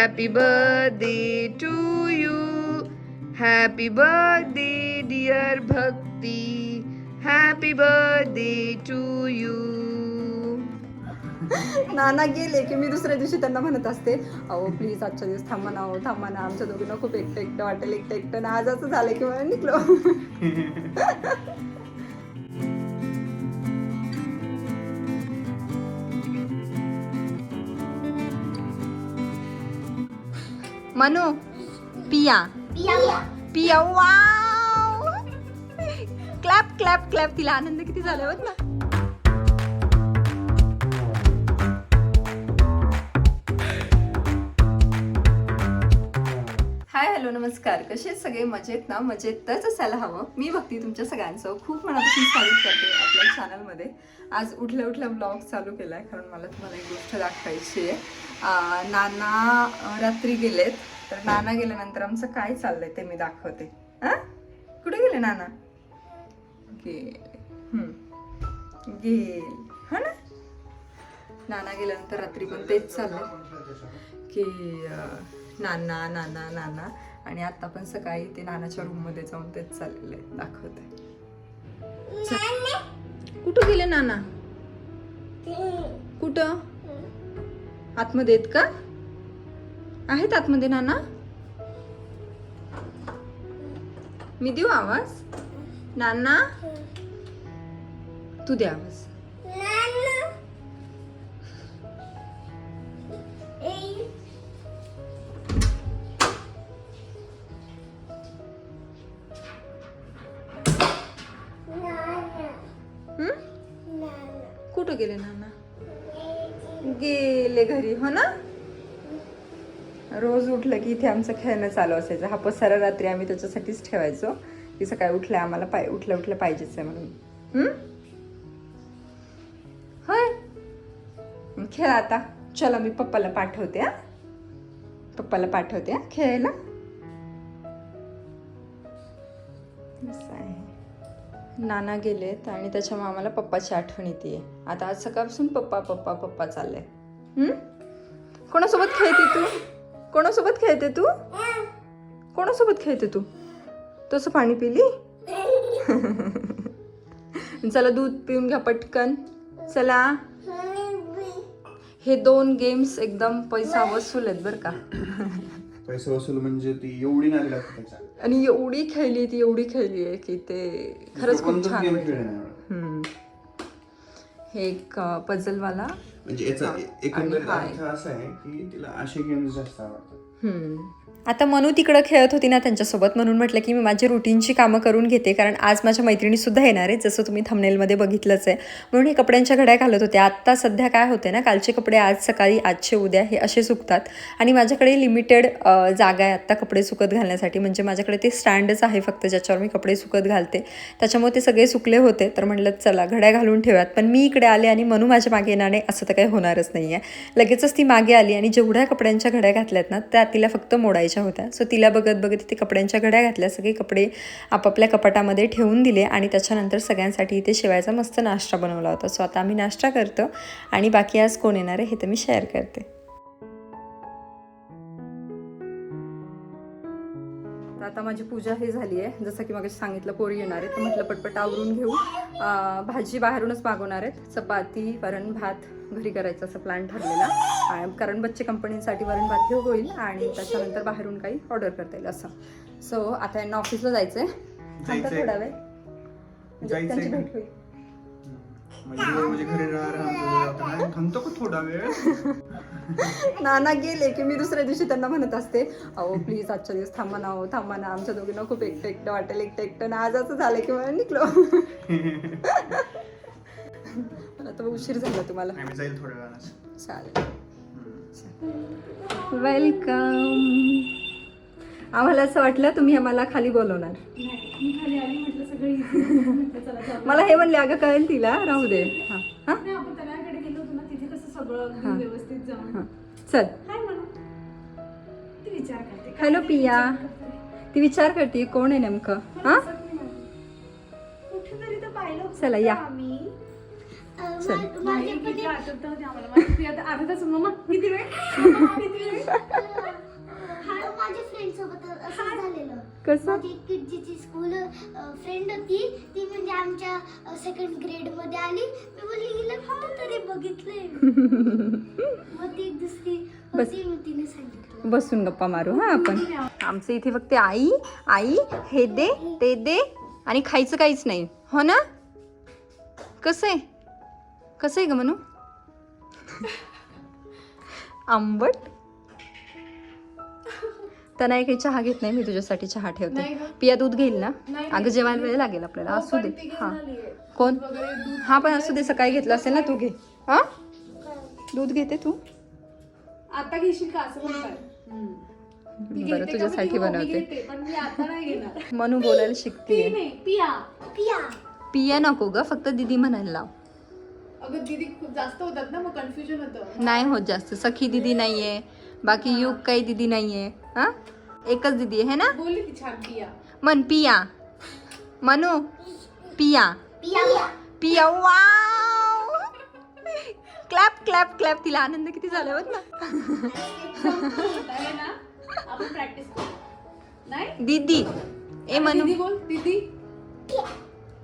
Happy birthday to you. Happy birthday, dear Bhakti. Happy birthday to you. नाना गेले की मी दुसऱ्या दिवशी त्यांना म्हणत असते अहो प्लीज आजच्या दिवस थांबा ना अहो थांबा ना आमच्या दोघींना खूप एकटं एकटं वाटेल एकटं एकटं ना आज असं झालं की मला निघलो मनो पिया पिया वाव क्लॅप क्लॅप क्लॅप तिला आनंद किती झाला बघ ना हाय हॅलो नमस्कार. कसे सगळे? मजेत ना? मजेतच असायला हवं. मी भक्ती तुमच्या सगळ्यांचं. खूप मनापासून स्वागत करते आपल्या चॅनलमध्ये आज उठल्या उठल्या ब्लॉग चालू केला आहे कारण मला तुम्हाला एक गोष्ट दाखवायची आहे. नाना रात्री गेलेत. तर नाना गेल्यानंतर आमचं काय चाललंय ते मी दाखवते. हां कुठे गेले नाना? गेले हम्म. गेल. हा ना? नाना गेल्यानंतर रात्री पण तेच चाललं की नाना नाना नाना. आणि आता पण सकाळी ते नानाच्या रूममध्ये जाऊन तेच चाललेलं आहे दाखवते कुठं गेले नाना? कुठं? आतमध्ये आहेत का? आहेत आतमध्ये नाना? मी देऊ आवाज? नाना? तू दे आवाज. कुठं गेले नाना? गेले घरी हो ना? रोज उठलं की इथे आमचं खेळणं चालू असायचं. हा पसारा रात्री आम्ही त्याच्यासाठीच ठेवायचो की सकाळी उठलं आम्हाला पाय उठलं उठलं पाहिजेच आहे म्हणून. हम्म? होय? खेळ आता. चला मी पप्पाला पाठवते हा? पप्पाला पाठवते हा? खेळायला? नाना गेलेत आणि त्याच्या मामाला पप्पाची आठवण येते आता आज सकाळपासून पप्पा पप्पा पप्पा चाललंय? कोणासोबत खेळते तू? कोणासोबत खेळते तू? कोणासोबत खेळते तू? तसं पाणी पिली? चला दूध पिऊन घ्या पटकन. चला. हे दोन गेम्स एकदम पैसा वसूल आहेत बरं का. पैसे वसूल म्हणजे ती एवढी नाही लागत त्याच्या आणि एवढी खेळली ती एवढी खेळली आहे की ते खरंच खूप कोणताच छान game वाटलं. खेळला नाही आवडत. हम्म. हे एक पझलवाला म्हणजे याचा एकंदरीत अर्थ असा आहे की तिला असे गेम्स जास्त आवडतात आता मनू तिकडं खेळत होती ना त्यांच्यासोबत म्हणून म्हटलं की मी माझी रुटीनची कामं करून घेते कारण आज माझ्या मैत्रिणीसुद्धा येणार आहेत जसं तुम्ही थंबनेलमध्ये बघितलंच आहे. म्हणून हे कपड्यांच्या घड्या घालत होते. आत्ता सध्या काय होते ना कालचे कपडे आज सकाळी आजचे उद्या हे असे सुकतात. आणि माझ्याकडे लिमिटेड जागा आहे आत्ता कपडे सुकत घालण्यासाठी. म्हणजे माझ्याकडे ते स्टँडच आहे फक्त ज्याच्यावर मी कपडे सुकत घालते. त्याच्यामुळे ते सगळे सुकले होते. तर म्हटलं चला घड्या घालून ठेवूयात. पण मी इकडे आले आणि मनू माझ्या मागे येणार नाही असं तर काही होणारच नाही आहे लगेचच ती मागे आली आणि जेवढ्या कपड्यांच्या घड्या घातल्यात ना त्या तिला फक्त मोडायच्या होत्या. सो तिला बघत बघत ते कपड्यांच्या घड्या घातल्या. सगळे कपडे आपापल्या कपाटामध्ये ठेवून दिले आणि त्याच्यानंतर सगळ्यांसाठी इथे शिवायचा मस्त नाश्ता बनवला होता. सो आता आम्ही नाश्ता करतो आणि बाकी आज कोण येणार आहे हे तर मी शेअर करते. आता माझी पूजा हे झाली आहे. जसं की मग सांगितलं पोरी येणार आहे तर म्हटलं पटपट आवरून घेऊ. भाजी बाहेरूनच मागवणार आहेत. चपाती वरण भात घरी करायचं असं प्लॅन ठरलेला. कारण बच्चे कंपनीसाठी वरण भात घेऊ होईल आणि त्याच्यानंतर बाहेरून काही ऑर्डर करता येईल असं. सो आता यांना ऑफिसला जायचं आहे. थोडा वेळ. म्हणजे त्यांची? भेट होईल. म्हणजे म्हणजे घरी राहा राहा जाता नाही. थांबतो का थोडा वेळ. नाना गेले की मी दुसऱ्या दिवशी त्यांना म्हणत असते अहो प्लीज आजच्या दिवस थांबा ना अहो थांबा ना. आमच्या दोघींना खूप एकटं एकटं वाटेल एकटं एकटं ना आज असं झालं की मला निघलो. पण आता उशीर झाला तुम्हाला. चालेल. वेलकम आम्हाला असं वाटलं तुम्ही आम्हाला खाली बोलवणार. मी खाली आली म्हटलं सगळं easy. म्हटलं चला जाऊ. मला हे म्हणले अगं कळेल तिला राहू दे हां. चल. हाय म्हणून. ती विचार करते. हॅलो पिया. ती विचार करते कोण आहे नेमकं? हां? चला, या. चल. नाही, किती आठवतं होते आम्हाला माझी प्रिया तर अर्धा तास मम्मा किती वेळ मम्मा, किती वेळ कसं? माझी एक किडजीची स्कूल फ्रेंड होती. ती म्हणजे आमच्या सेकंड ग्रेडमध्ये आली. मी बोलली हिला कुठं तरी बघितलंय. मग ती एक दुसरी होती मग तिने सांगितलं. बसून गप्पा मारू हा आपण. आमचं इथे फक्त आई आई हे दे ते दे आणि खायचं काहीच नाही. हो ना? कसं आहे कसं आहे ग म्हणू आंबट? तनाई काही चहा घेत नाही मी तुझ्यासाठी चहा ठेवते. पिया दूध घेईल ना? अगं जेवायला वेळ लागेल आपल्याला. असू दे. हा. कोण? हा पण असू दे सकाळी घेतलं असेल ना तू घे. हा? दूध घेते तू? आता घेशील का? असं बरं तुझ्यासाठी बनवते. घेते पण मी आता नाही घेणार. मनू बोलायला शिकते. नाही पिया. पिया. पिया नको ग फक्त दीदी म्हणायला लाव. अगं दीदी खूप जास्त होतात ना मग कन्फ्युजन होतं. नाही होत जास्त. सखी दीदी नाहीये. बाकी युग काही दीदी नाहीये. हा? एकच दीदी आहे ना? बोलली ती छान पिया. मन पिया. मनू पिया. पिया. पिया वाव. Clap clap clap. तिला आनंद किती झाला बघ ना. आहे ना? आपण प्रॅक्टिस करू. नाही? दीदी. ए मनू. दीदी बोल. दीदी?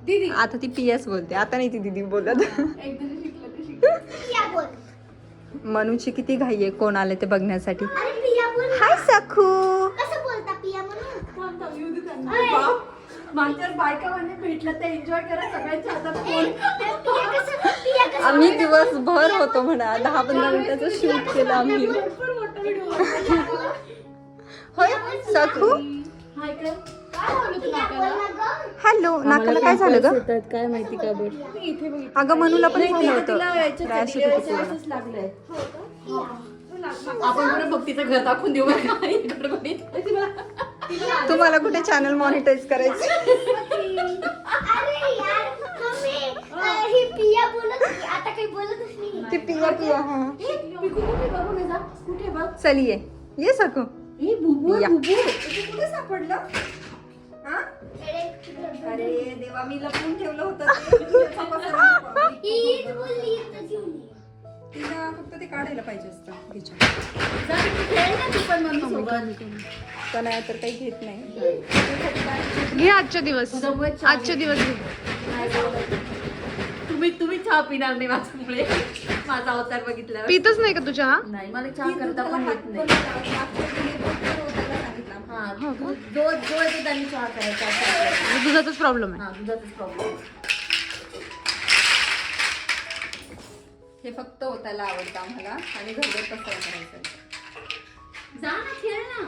दीदी. आता ती पियाच बोलते. आता नाही ती दीदी बोलत. एकदा शिकलं ते शिकलं. मनूची किती घाई आहे कोण आले ते बघण्यासाठी. हाय सखू. कसं बोलता पिया म्हणून? थांब थांब येऊ दे त्यांना. मागच्या बायका भेटलं ते एन्जॉय करा सगळ्यांच्या हातात ए, फोन पिया कसं पिया कसं आम्ही दिवसभर होतो म्हणा दहा पंधरा मिनिटाचं शूट केलं आम्ही. होय सखू? हॅलो नाकाला काय झालं ग? काय माहिती का बघ अगं मनूला पण झालं होतं. असंच लागलंय. आपण भक्तीचं घर दाखवून देऊ बरं. तुम्हाला कुठे चॅनल मॉनिटाईज करायचं? अरे यार मम्मी अ, ही पिया बोलत होती आता काही बोलतच नाही ती पिया पिया हा चलिये ये सकू. ए, बुबू. बुबू कुठे सापडलं? अरे देवा मी लपून ठेवलं होतं. तिला फक्त ते काढायला पाहिजे असतं जा, तू खेळ ना तू पण तर काही घेत नाही. घे आजच्या दिवस. आजच्या दिवस घे. तुम्ही तुम्ही चहा पिणार नाही माझ्यामुळे. माझा अवतार बघितल्यावर. पितच नाही का तू चहा? नाही मला चहा करता पण येत नाही. हा जो जो येतो त्यांनी चहा करायचा. आपल्याला. दुधाचाच प्रॉब्लेम आहे. हा दुधाचाच प्रॉब्लेम हे फक्त होतायला आवडतं आम्हाला आणि घरगत पसारा करायचं. जा ना खेळ ना.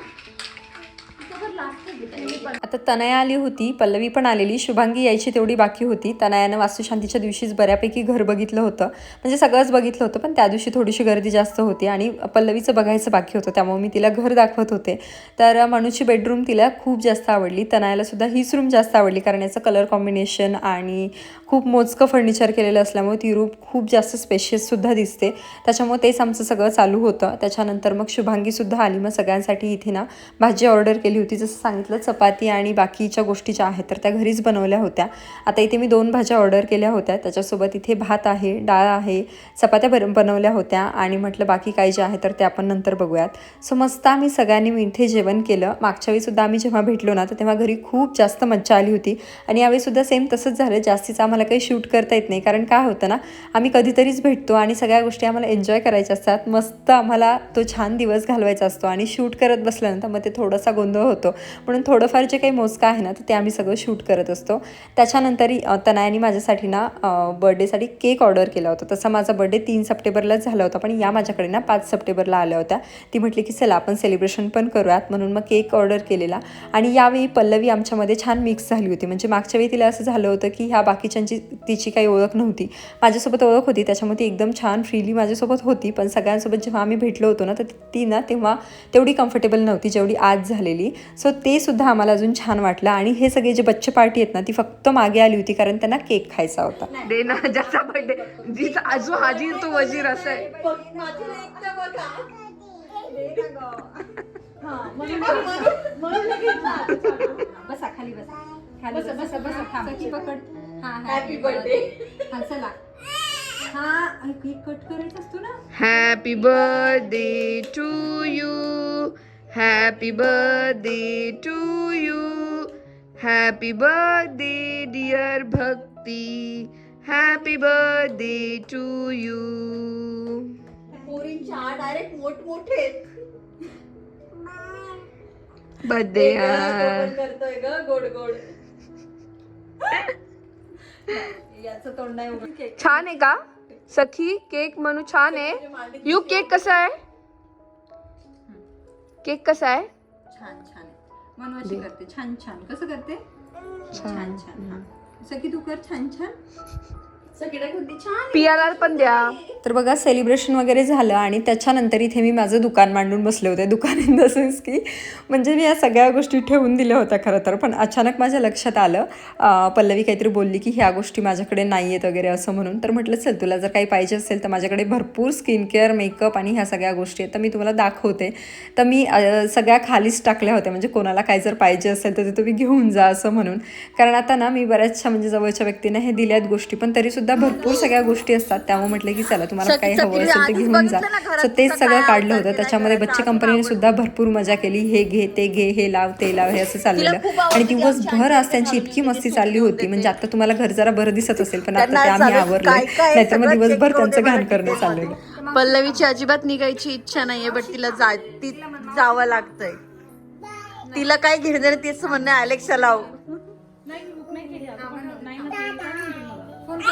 आता तनया आली होती पल्लवी पण आलेली शुभांगी यायची तेवढी बाकी होती. तनयानं वास्तुशांतीच्या दिवशीच बऱ्यापैकी घर बघितलं होतं. म्हणजे सगळंच बघितलं होतं पण त्या दिवशी थोडीशी गर्दी जास्त होती आणि पल्लवीचं बघायचं बाकी होतं. त्यामुळे मी तिला घर दाखवत होते. तर मनूची बेडरूम तिला खूप जास्त आवडली. तनयाला सुद्धा हीच रूम जास्त आवडली कारण याचं कलर कॉम्बिनेशन आणि खूप मोजकं फर्निचर केलेलं असल्यामुळे ती रूम खूप जास्त स्पेशियससुद्धा दिसते. त्याच्यामुळे तेच आमचं सगळं चालू होतं. त्याच्यानंतर मग शुभांगीसुद्धा आली. मग सगळ्यांसाठी इथे ना भाजी ऑर्डर केली होती जसं सांगितलं चपाती आणि बाकीच्या गोष्टी ज्या आहेत तर त्या घरीच बनवल्या होत्या. आता इथे मी दोन भाज्या ऑर्डर केल्या होत्या. त्याच्यासोबत इथे भात आहे डाळ आहे चपात्या बन बनवल्या होत्या आणि म्हटलं बाकी काय जे आहे तर ते आपण नंतर बघूयात. सो मस्त आम्ही सगळ्यांनी मी इथे जेवण केलं. मागच्या वेळीसुद्धा आम्ही जेव्हा भेटलो ना तर तेव्हा घरी खूप जास्त मज्जा आली होती. आणि यावेळीसुद्धा सेम तसंच झालं. जास्तीचं आम्हाला काही शूट करता येत नाही. कारण काय होतं ना आम्ही कधीतरीच भेटतो आणि सगळ्या गोष्टी आम्हाला एन्जॉय करायच्या असतात. मस्त आम्हाला तो छान दिवस घालवायचा असतो आणि शूट करत बसल्यानंतर मग ते थोडासा गोंधळ होतो. म्हणून थोडंफार जे काही मोजकं आहे ना तर ते आम्ही सगळं शूट करत असतो. त्याच्यानंतर तनायानी माझ्यासाठी ना बर्थडेसाठी केक ऑर्डर केला होता. तसा माझा बर्थडे तीन सप्टेंबरलाच झाला होता पण या माझ्याकडे ना पाच सप्टेंबरला आल्या होत्या. ती म्हटली की चला आपण सेलिब्रेशन पण करूयात. म्हणून मग केक ऑर्डर केलेला. आणि यावेळी पल्लवी आमच्यामध्ये छान मिक्स झाली होती. म्हणजे मागच्या वेळी तिला असं झालं होतं की ह्या बाकीच्यांची तिची काही ओळख नव्हती. माझ्यासोबत ओळख होती. त्याच्यामुळे ती एकदम छान फ्रीली माझ्यासोबत होती. पण सगळ्यांसोबत जेव्हा आम्ही भेटलो होतो ना तर ती ना तेव्हा तेवढी कम्फर्टेबल नव्हती जेवढी आज झालेली. सो ते सुद्धा आम्हाला अजून छान वाटलं. आणि हे सगळे जे बच्चे पार्टी आहेत ना ती फक्त मागे आली होती कारण त्यांना केक खायचा होता. दे ना ज्याचा बर्थडे जिचा आजू हाजीर तो वजीर असं आहे. बसा खाली बसा. खाली बसा बसा बसा. थांब. पकड. हा हॅपी बर्थडे हा चला. हा केक कट करायचा असतो ना? Happy birthday to you happy happy birthday to you happy birthday dear Bhakti happy birthday to you पोरींच्या आ डायरेक्ट मोठमोठे. आहेत. बर्थडे ग, गोड करतोय ग गोड गोड. याचं तोंड नाही उघड केक छान आहे का? सखी केक म्हणू छान आहे. यू केक कसा आहे? केक कसा आहे? छान छान म्हणून अशी करते. छान छान. कसं करते? छान छान. हा. सखी तू कर. छान छान. करते छान पियाला पण द्या. तर बघा सेलिब्रेशन वगैरे झालं आणि त्याच्यानंतर इथे मी माझं दुकान मांडून बसले होते दुकान इन द सेन्स की म्हणजे मी या सगळ्या गोष्टी ठेवून दिल्या होत्या खरं तर. पण अचानक माझ्या लक्षात आलं पल्लवी काहीतरी बोलली की ह्या गोष्टी माझ्याकडे नाही आहेत वगैरे असं म्हणून. तर म्हटलं चल तुला जर काही पाहिजे असेल तर माझ्याकडे भरपूर स्किन केअर मेकअप आणि ह्या सगळ्या गोष्टी आहेत. तर मी तुम्हाला दाखवते. तर मी सगळ्या खालीच टाकल्या होत्या. म्हणजे कोणाला काय जर पाहिजे असेल तर ते तुम्ही घेऊन जा असं म्हणून. कारण आता ना मी बऱ्याचशा म्हणजे जवळच्या व्यक्तींना हे दिल्यात गोष्टी पण तरीसुद्धा भरपूर सगळ्या गोष्टी असतात. त्यामुळे म्हटलं की चला तुम्हाला काही हवं असेल तर घेऊन जा. सो तेच सगळं काढलं होतं. त्याच्यामध्ये बच्चे कंपनीने सुद्धा भरपूर मजा केली. हे घे ते घे हे लाव ते लाव हे असं चाललेलं. आणि दिवसभर आज त्यांची इतकी मस्ती चालली होती. म्हणजे आता तुम्हाला घर जरा बरं दिसत असेल पण आता ते आम्ही आवरले नाहीतर मग दिवसभर त्यांचं घाण करणं चाललेलं. पल्लवीची अजिबात निघायची इच्छा नाहीये बट तिला जा ती जावं लागतंय. तिला काय घेणं तेच म्हणणं अलेक्सा लाव. फोन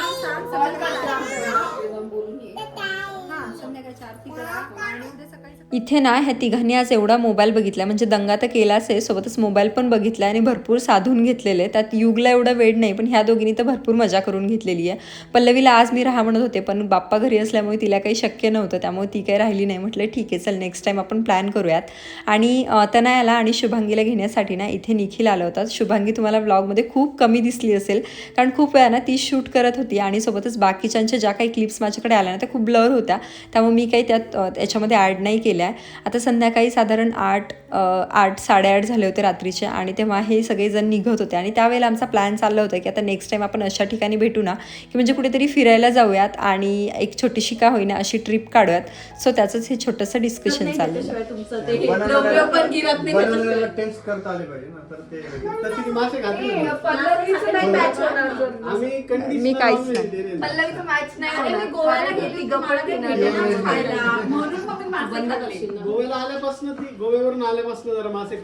आरती करा. आणि उद्या सकाळी सकाळी इथे ना ह्या तिघांनी आज एवढा मोबाईल बघितला. म्हणजे दंगा तर केलाच आहे सोबतच मोबाईल पण बघितला आणि भरपूर साधून घेतलेले त्यात युगला एवढा वेळ नाही पण ह्या दोघींनी तर भरपूर मजा करून घेतलेली आहे. पल्लवीला आज मी राहा म्हणत होते पण बाप्पा घरी असल्यामुळे तिला काही शक्य नव्हतं त्यामुळे ती काही राहिली नाही. म्हटलं ठीक आहे चल नेक्स्ट टाईम आपण प्लॅन करूयात. आणि तनायाला आणि शुभांगीला घेण्यासाठी ना इथे निखिल आला होता. शुभांगी तुम्हाला व्लॉगमध्ये खूप कमी दिसली असेल कारण खूप वेळा ना ती शूट करत होती आणि सोबतच बाकीच्यांच्या ज्या काही क्लिप्स माझ्याकडे आल्या ना त्या खूप ब्लर होत्या. त्यामुळे मी काही त्यात त्याच्यामध्ये ॲड नाही केलं. केल्या. आता संध्याकाळी साधारण आठ आठ साडेआठ झाले होते रात्रीचे आणि तेव्हा हे सगळेजण निघत होते. आणि त्यावेळेला आमचा प्लॅन चालला होता की आता नेक्स्ट टाईम आपण अशा ठिकाणी भेटू ना की म्हणजे कुठेतरी फिरायला जाऊयात आणि एक छोटीशी का होईना अशी ट्रिप काढूयात. सो त्याचंच हे छोटंसं डिस्कशन चाललेलं आहे. तुमचं ते द्रव्य पण गिरत नाही बनवलेला टेस्ट करता आले पाहिजे ना तर ते तशी ती मासे खाते ना. पल्लवीचं नाही मॅच होणार जर. आम्ही conditioner मी काहीच नाही. गोव्याला आल्यापासून ती गोव्यावरून आल्यापासून जरा मासे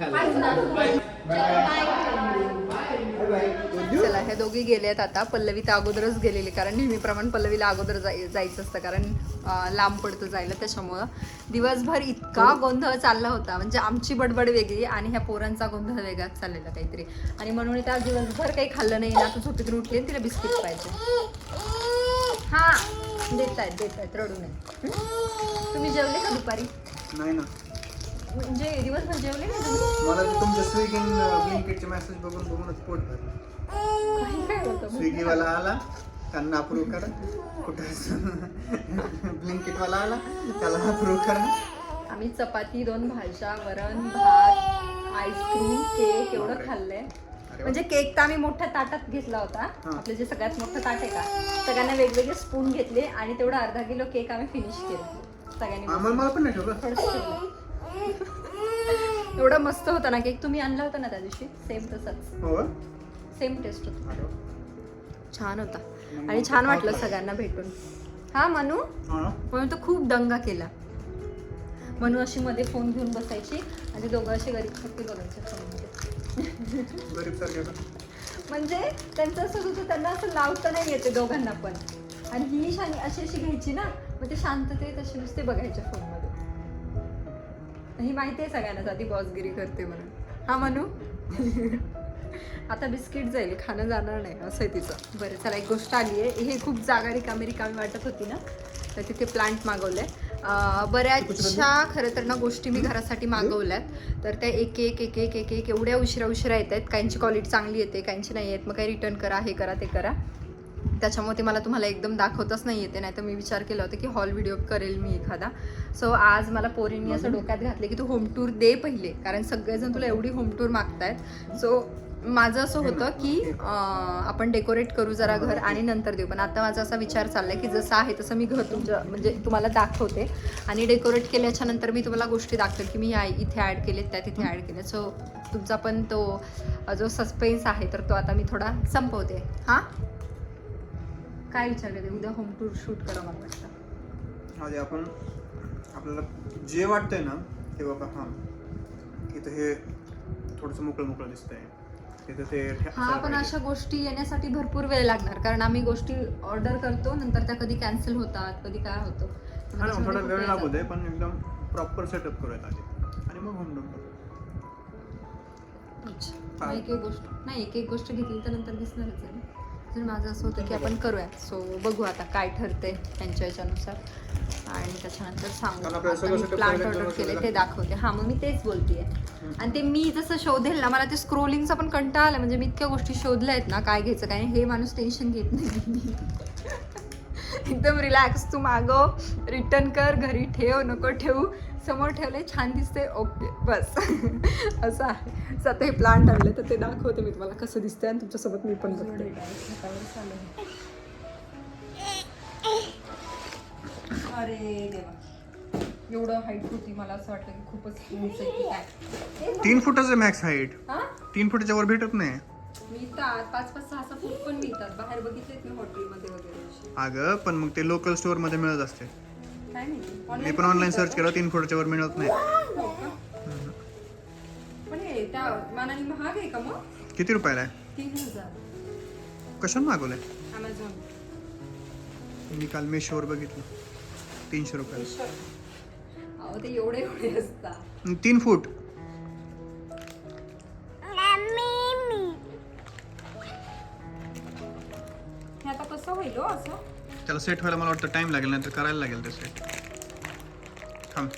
चला हे दोघी गेलेत आता. पल्लवी तर अगोदरच गेलेली कारण नेहमीप्रमाणे पल्लवीला अगोदर जाय जायचं असतं कारण अं, लांब पडतं जायला त्याच्यामुळं. दिवसभर इतका गोंधळ चालला होता. म्हणजे आमची बडबड वेगळी आणि ह्या पोरांचा गोंधळ वेगळाच चाललेला काहीतरी. आणि म्हणून त्या दिवसभर काही खाल्लं नाही ना आता झोपेतून उठली आणि तिला बिस्किट पाहिजे. हा. देत आहेत देत आहेत रडू नये? तुम्ही जेवले का दुपारी? नाही ना. म्हणजे दिवसभर जेवले का तुम्ही? मला ते तुमच्या स्विगी ब्लिंकिटचे मेसेज बघून बघूनच पोट भरलं. काही काय होतं? स्विगीवाला आला त्यांना अप्रूव्ह करा. कुठं ब्लिंकिटवाला आला त्याला अप्रूव्ह करा. आम्ही चपाती दोन भाज्या वरण भात आईस्क्रीम केक एवढं खाल्लंय. म्हणजे केक तर आम्ही मोठ्या ताटात घेतला होता. आपलं जे सगळ्यात मोठं ताट आहे का सगळ्यांना वेगवेगळे स्पून घेतले आणि तेवढा अर्धा किलो केक आम्ही फिनिश केला. सगळ्यांनी आम्हाला मला पण नाही ठेवलं. थोडंसं ठेवलं. एवढा मस्त होता ना केक. तुम्ही आणला होता ना त्या दिवशी? सेम तसाच. सेम टेस्ट होता छान होता. आणि छान वाटलं सगळ्यांना भेटून. हा मनू? म्हणून तो खूप दंगा केला. म्हणून अशी मध्ये फोन घेऊन बसायची आणि दोघं असे गरीब फक्त बघायचे फोनमध्ये गरीब सारखे म्हणजे त्यांचं असं होतं त्यांना असं लावता नाही येते दोघांना पण. आणि ही शाणी अशी अशी घ्यायची ना मग ते शांततेत अशी नुसते बघायच्या फोनमध्ये ही माहिती आहे सगळ्यांना आधी बॉसगिरी करते म्हणून. हा म्हणू आता बिस्किट जाईल खाणं जाणार नाही असं आहे तिचं. बरं चला एक गोष्ट आली आहे. हे खूप जागा रिकामी रिकामी वाटत होती ना तर तिथे प्लांट मागवले बऱ्याचशा खरं तर ना गोष्टी मी घरासाठी मागवल्यात. तर त्या एक एक एक एक एक एक एवढ्या उशिरा उशिरा येत आहेत काहींची क्वालिटी चांगली येते काहींची नाही येत. मग काही रिटर्न करा हे करा ते करा. त्याच्यामुळे ते मला तुम्हाला एकदम दाखवताच नाही येते. नाही तर मी विचार केला होता की हॉल व्हिडिओ करेल मी एखादा. सो आज मला पोरींनी असं डोक्यात घातले की तू होम टूर दे पहिले. कारण सगळेजण तुला एवढी होम टूर मागतायत. सो माझं असं होतं की आपण डेकोरेट करू जरा घर आणि नंतर देऊ. पण आता माझा असा विचार चाललाय की जसं आहे तसं मी घर तुमचं म्हणजे तुम्हाला दाखवते. आणि डेकोरेट केल्याच्यानंतर मी तुम्हाला गोष्टी दाखवेल की मी या इथे ॲड केलेत त्या तिथे ॲड केले सो तुमचा पण तो जो सस्पेन्स आहे तर तो आता मी थोडा संपवते. हां? काय विचारले उद्या होम टूर शूट करा मला वाटतं. आधी आपण आपल्याला जे वाटतंय ना ते बाबा हां. इथं हे थोडंसं मोकळं मोकळं दिसतंय. तिथं ते ठे- हा पण. अशा गोष्टी येण्यासाठी भरपूर वेळ लागणार. कारण आम्ही गोष्टी ऑर्डर करतो नंतर त्या कधी कॅन्सल होतात कधी काय होतं. हा थोडा वेळ लागू दे पण एकदम प्रॉपर सेटअप करूयात आधी. आणि मग होम एक एक गोष्ट नाही एक एक गोष्ट घेतली तर नंतर दिसणारच आहे तर माझं असं होतं की आपण करूया. सो बघू आता काय ठरते त्यांच्या याच्यानुसार. आणि त्याच्यानंतर सांगू. setup प्लांट ऑर्डर केले ते दाखवते. हा मग मी तेच बोलतेय. आणि ते मी जसं शोधेल ना मला ते स्क्रोलिंगचा पण कंटाळा आला म्हणजे मी इतक्या गोष्टी शोधल्या आहेत ना काय घ्यायचं काय हे माणूस टेन्शन घेत नाही. एकदम रिलॅक्स तू मागव. रिटर्न कर घरी ठेव नको ठेवू. समोर ठेवले छान दिसते ओके बस. असं आहे. तर आता हे प्लांट आणले तर ते दाखवते मी तुम्हाला कसं दिसतंय आणि तुमच्यासोबत मी पण बघते. अरे देवा. एवढं हाईट होती मला असं वाटतं की खूपच उंच आहे की काय. तीन फुटाचं मॅक्स हाईट हा? तीन फुटाच्या वर भेटत नाही. मिळतात पाच पाच सहा सहा फूट पण मिळतात बाहेर बघितलेत मी हॉटेलमध्ये वगैरे. अगं पण मग ते लोकल स्टोअरमध्ये मिळत असते. काय नाही. मी पण ऑनलाईन सर्च केलं तीन फुटाच्या वर मिळत नाही. का? पण हे त्या मानाने महाग आहे का मग? किती रुपयाला आहे? तीन हजार. कशाला मागवलंय? अमेझॉन मी काल मेशोवर बघितलं. तीनशे रुपयाला. अहो ते एवढे एवढे असतात. आणि तीन फूट. हे आता कसं होईल हो असं? त्याला सेट व्हायला मला वाटतं टाइम लागेल नाही तर करायला लागेल ते सेट थांब.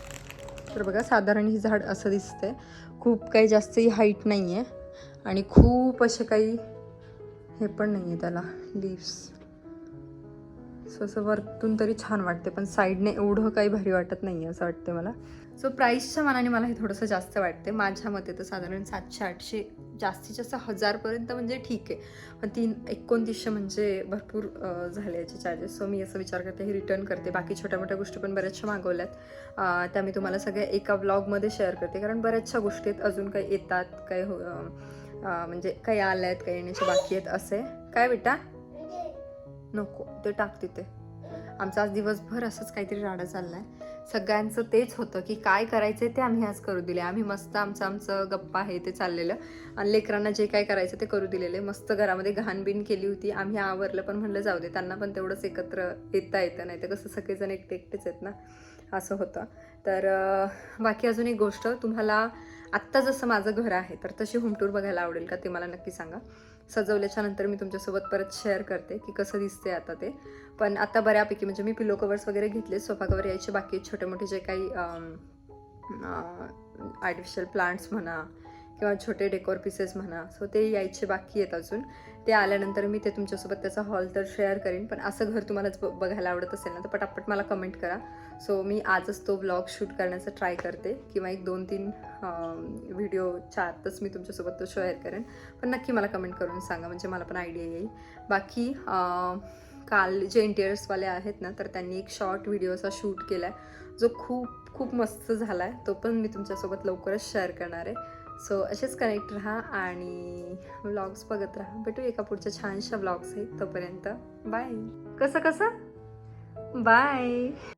तर बघा साधारण ही झाड असं दिसतंय. खूप काही जास्त ही हाईट नाही आहे आणि खूप असे काही हे पण नाही आहे त्याला लिव्स सो असं वरतून तरी छान वाटते पण साईडने एवढं काही भारी वाटत नाही आहे असं वाटते मला. सो प्राईसच्या मानाने मला हे थोडंसं जास्त वाटते माझ्या मते तर साधारण सातशे आठशे जास्तीत जास्त हजारपर्यंत म्हणजे ठीक. आहे पण तीन एकोणतीसशे म्हणजे भरपूर झाले याचे चार्जेस सो मी असं विचार करते हे रिटर्न करते. बाकी छोट्या मोठ्या गोष्टी पण बऱ्याचशा मागवल्यात. त्या मी तुम्हाला सगळ्या एका व्लॉगमध्ये शेअर करते. कारण बऱ्याचशा गोष्टी आहेत अजून काही येतात काही हो म्हणजे काही आल्या आहेत काही येण्याचे बाकी आहेत असे. काय बेटा? नको ते टाक तिथे. आमचा आज दिवसभर असंच काहीतरी राडा चाललाय. सगळ्यांचं तेच होतं की काय करायचं ते आम्ही आज करू दिले. आम्ही मस्त आमचं आमचं गप्पा आहे ते चाललेलं. आणि लेकरांना जे काय करायचं ते करू दिलेले. मस्त घरामध्ये घाणबिन केली होती. आम्ही आवरलं पण म्हणलं जाऊ दे त्यांना पण तेवढंच एकत्र येता येतं. नाही तर कसं सगळेजण एकटे एकटेच आहेत ना? असं होतं. तर बाकी अजून एक गोष्ट. तुम्हाला आत्ता जसं माझं घर आहे तर तशी होम टूर बघायला आवडेल का ते मला नक्की सांगा. सजवल्याच्या नंतर मी तुमच्यासोबत परत शेअर करते की कसं दिसते आता ते. पण आता बऱ्यापैकी म्हणजे मी पिलो कवर्स वगैरे घेतले सोफा कवर यायचे बाकी आहेत छोटे मोठे जे काही आर्टिफिशियल प्लांट्स म्हणा किंवा छोटे डेकोर पीसेस म्हणा सो ते यायचे बाकी आहेत अजून. ते आल्यानंतर मी ते तुमच्यासोबत त्याचा हॉल तर शेअर करेन पण असं घर तुम्हालाच ब- बघायला आवडत असेल ना तर पटापट मला कमेंट करा. सो मी आजच तो ब्लॉग शूट करण्याचा ट्राय करते किंवा एक दोन तीन व्हिडिओ चारतच मी तुमच्यासोबत तो शेअर करेन. पण नक्की मला कमेंट करून सांगा म्हणजे मला पण आयडिया येईल. बाकी काल जे इंटिरियर्सवाले आहेत ना तर त्यांनी एक शॉर्ट व्हिडिओचा शूट केला आहे जो खूप खूप मस्त झाला आहे तो पण मी तुमच्यासोबत लवकरच शेअर करणार आहे. सो असेच कनेक्ट राहा आणि व्लॉग्स बघत राहा. भेटू एका पुढच्या छानशा व्लॉग्स आहेत तोपर्यंत. बाय कसं कसं? बाय